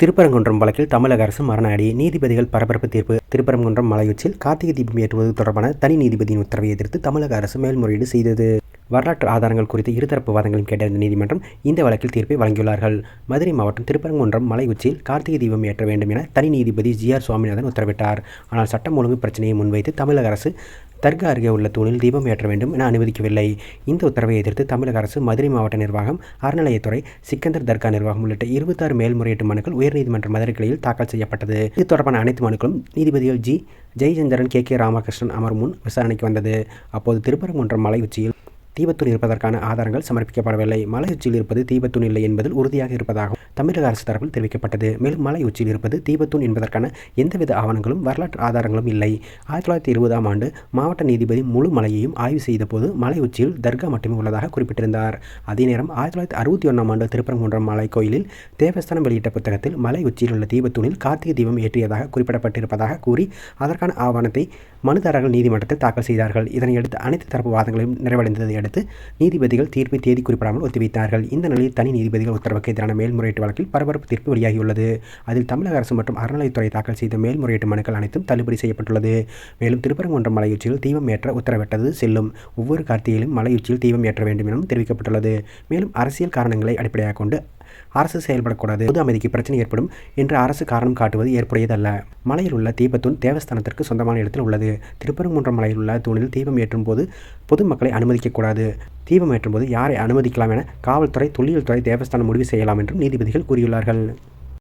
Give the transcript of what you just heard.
திருப்பரங்குன்றம் வழக்கில் தமிழக அரசு மரணாடி நீதிபதிகள் பரபரப்பு தீர்ப்பு. திருப்பரங்குன்றம் மலையுச்சில் கார்த்திகை தீபம் ஏற்றுவது தொடர்பான தனி நீதிபதியின் உத்தரவை எதிர்த்து தமிழக அரசு மேல்முறையீடு செய்தது. வரலாற்று ஆதாரங்கள் குறித்து இருதரப்பு வாதங்களும் கேட்டறிந்த நீதிமன்றம் இந்த வழக்கில் தீர்ப்பை வழங்கியுள்ளார்கள். மதுரை மாவட்டம் திருப்பரங்குன்றம் மலை உச்சியில் கார்த்திகை தீபம் ஏற்ற வேண்டும் என தனி நீதிபதி ஜி ஆர் சுவாமிநாதன் உத்தரவிட்டார். ஆனால் சட்டம் ஒழுங்கு பிரச்சனையை முன்வைத்து தமிழக அரசு தர்கா அருகே உள்ள தூணில் தீபம் ஏற்ற வேண்டும் என அனுமதிக்கவில்லை. இந்த உத்தரவை எதிர்த்து தமிழக அரசு மதுரை மாவட்ட நிர்வாகம் அறநிலையத்துறை சிக்கந்தர் தர்கா நிர்வாகம் உள்ளிட்ட இருபத்தாறு மேல்முறையீட்டு மனுக்கள் உயர்நீதிமன்ற மதுரை கிளையில் தாக்கல் செய்யப்பட்டது. இது தொடர்பான அனைத்து மனுக்களும் நீதிபதிகள் G. Jayachandran K. K. Ramakrishnan Amar முன் விசாரணைக்கு வந்தது. அப்போது திருப்பரங்குன்றம் மலை உச்சியில் தீபத்தூண் இருப்பதற்கான ஆதாரங்கள் சமர்ப்பிக்கப்படவில்லை. மலை உச்சியில் இருப்பது தீபத்தூண் இல்லை என்பதில் உறுதியாக இருப்பதாகவும் தமிழக அரசு தரப்பில் தெரிவிக்கப்பட்டது. மேலும் மலை உச்சியில் இருப்பது தீபத்தூண் என்பதற்கான எந்தவித ஆவணங்களும் வரலாற்று ஆதாரங்களும் இல்லை. ஆயிரத்தி தொள்ளாயிரத்தி இருபதாம் ஆண்டு மாவட்ட நீதிபதி முழு மலையையும் ஆய்வு செய்தபோது மலை உச்சியில் தர்கா மட்டுமே உள்ளதாக குறிப்பிட்டிருந்தார். அதே நேரம் ஆயிரத்தி தொள்ளாயிரத்தி அறுபத்தி ஒன்றாம் ஆண்டு திருப்பரங்குன்றம் மலை கோயிலில் தேவஸ்தானம் வெளியிட்ட புத்தகத்தில் மலை உச்சியில் உள்ள தீபத்தூணில் கார்த்திகை தீபம் ஏற்றியதாக குறிப்பிடப்பட்டிருப்பதாக கூறி அதற்கான ஆவணத்தை மனுதாரர்கள் நீதிமன்றத்தில் தாக்கல் செய்தார்கள். இதனையடுத்து அனைத்து தரப்பு வாதங்களையும் நிறைவடைந்தது அடுத்து நீதிபதிகள் தீர்ப்பை தேதி குறிப்பிடாமல் ஒத்திவைத்தார்கள். இந்த நிலையில் தனி நீதிபதிகள் உத்தரவுக்கு எதிரான மேல்முறையீட்டு வழக்கில் பரபரப்பு தீர்ப்பு வெளியாகியுள்ளது. அதில் தமிழக அரசு மற்றும் அறநிலையத்துறை தாக்கல் செய்த மேல்முறையீட்டு மனுக்கள் அனைத்தும் தள்ளுபடி செய்யப்பட்டுள்ளது. மேலும் திருப்பரங்குன்றம் மலையுச்சியில் தீபம் ஏற்ற உத்தரவிட்டது செல்லும். ஒவ்வொரு கார்த்திகையிலும் மலையுச்சியில் தீபம் ஏற்ற வேண்டும் எனவும் தெரிவிக்கப்பட்டுள்ளது. மேலும் அரசியல் காரணங்களை அடிப்படையாக கொண்டு அரசு செயல்படக்கூடாது. பொது அமைதிக்கு பிரச்சனை ஏற்படும் என்று அரசு காரணம் காட்டுவது ஏற்புடையதல்ல. மலையில் உள்ள தீபத்தூண் தேவஸ்தானத்திற்கு சொந்தமான இடத்தில் உள்ளது. திருப்பரங்குன்றம் மலையில் உள்ள தூணில் தீபம் ஏற்றும் போது பொதுமக்களை அனுமதிக்கக்கூடாது. தீபம் ஏற்றும் போது யாரை அனுமதிக்கலாம் என காவல்துறை தொல்லியல் துறை தேவஸ்தானம் முடிவு செய்யலாம் என்றும் நீதிபதிகள் கூறியுள்ளார்கள்.